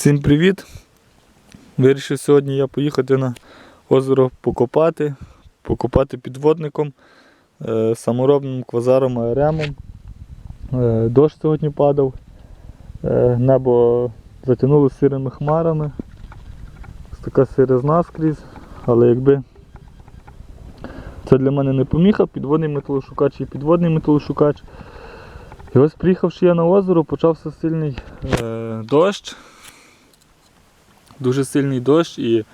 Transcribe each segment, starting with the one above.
Всім привіт! Вирішив сьогодні я поїхати на озеро покопати, покопати підводником, е, саморобним квазаром аеремом. Е, Дощ сьогодні падав, е, небо затягнуло сирими хмарами. Така сиризна скрізь, але якби це для мене не поміха, підводний металошукач і підводний металошукач. І ось приїхавши я на озеро, почався сильний е, дощ дуже сильний дощ і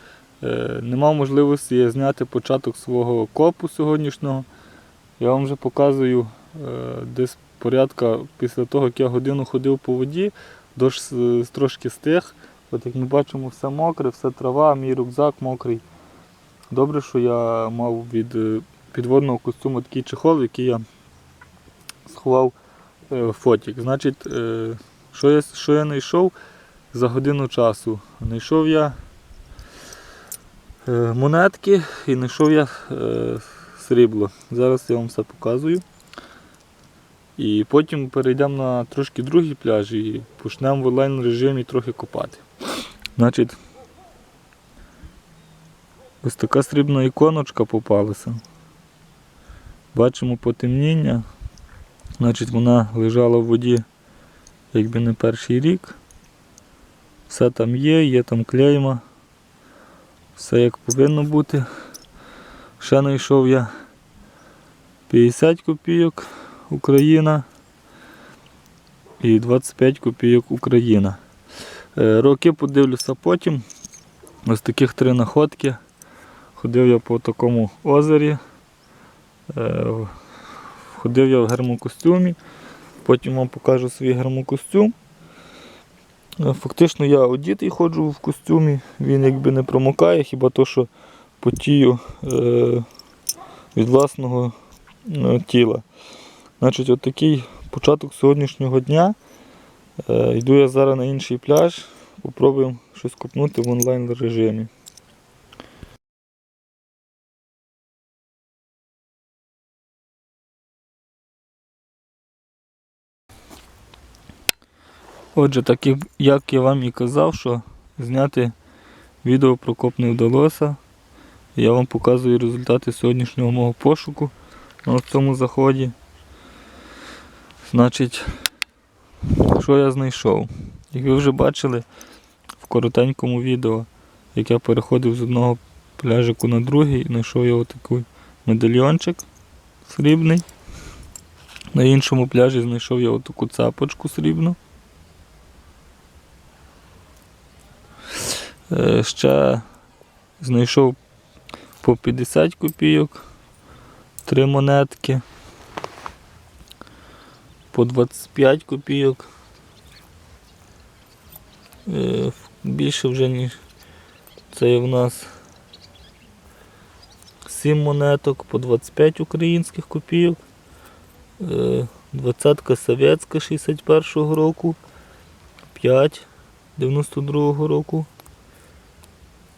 е, не мав можливості зняти початок свого копу сьогоднішнього. Я вам вже показую е, десь порядка після того, як я годину ходив по воді, дощ трошки стих. От як ми бачимо, все мокре, все трава, мій рюкзак мокрий. Добре, що я мав від е, підводного костюму такий чехол, який я сховав е, фотик. Значить, е, що я, що я знайшов? За годину часу. Знайшов я е, монетки і знайшов я е, срібло. Зараз я вам все показую. І потім перейдемо на трошки другий пляж і почнемо в онлайн режимі трохи копати. Значить, ось така срібна іконочка попалася. Бачимо потемніння. Значить, вона лежала в воді якби не перший рік. Все там є, є там клейма. Все як повинно бути. Ще знайшов я 50 копійок Україна і 25 копійок Україна. Е, Роки подивлюся потім. Ось таких три находки. Ходив я по такому озері. Е, Ходив я в гермокостюмі. Потім вам покажу свій гермокостюм. Е, Фактично я одітий ходжу в костюмі, він якби не промокає, хіба то, що потію е, від власного е, тіла. Значить, от такий початок сьогоднішнього дня. Йду я зараз на інший пляж, попробуємо щось купнути в онлайн режимі. Отже, так як- я вам і казав, що зняти відео про коп не вдалося. Я вам показую результати сьогоднішнього мого пошуку на цьому заході. Значить, що я знайшов? Як ви вже бачили в коротенькому відео, як я переходив з одного пляжику на другий, знайшов я отакий медальйончик срібний. На іншому пляжі знайшов я отаку цапочку срібну. Ще знайшов по 50 копійок, три монетки, по 25 копійок. Е, Більше вже ніж це в нас 7 монеток по 25 українських копійок. Е, Двадцятка совєтська 61-го року, 5 92-го року.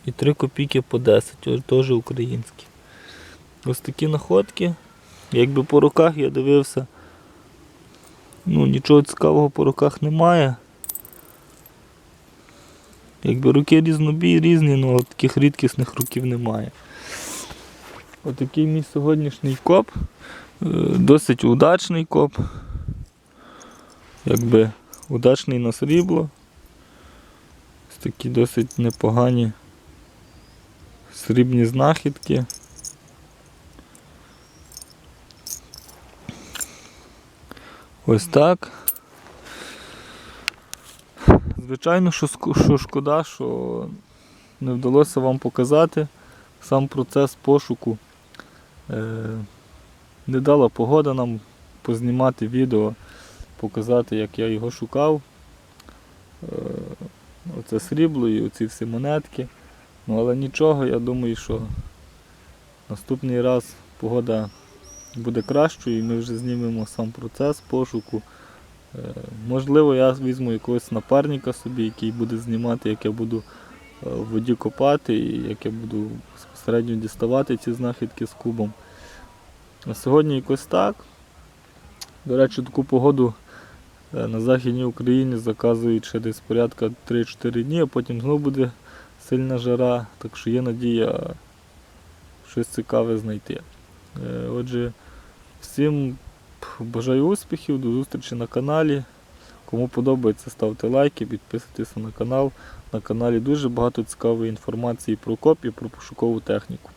І 3 копійки по 10, теж українські. Ось такі находки. Якби по руках я дивився, ну нічого цікавого по руках немає. Якби руки різнобій різні, але таких рідкісних руків немає. Отакий мій сьогоднішній коп. Е, Досить удачний коп. Якби удачний на срібло. Ось такі досить непогані срібні знахідки. Ось так. Звичайно, що, шкода, що не вдалося вам показати сам процес пошуку. Е, не дала погода нам познімати відео, показати, як я його шукав. Е, оце срібло і оці всі монетки. Ну, але нічого, я думаю, що наступний раз погода буде кращою і ми вже знімемо сам процес пошуку. Е, можливо, я візьму якогось напарника собі, який буде знімати, як я буду е, в воді копати і як я буду безпосередньо діставати ці знахідки з кубом. А сьогодні якось так. До речі, таку погоду Е, На Західній Україні заказують ще десь порядка 3-4 дні, а потім знову буде сильна жара, так що є надія щось цікаве знайти. Е, Отже, всім бажаю успіхів, до зустрічі на каналі. Кому подобається, ставте лайки, підписуйтесь на канал. На каналі дуже багато цікавої інформації про коп і про пошукову техніку.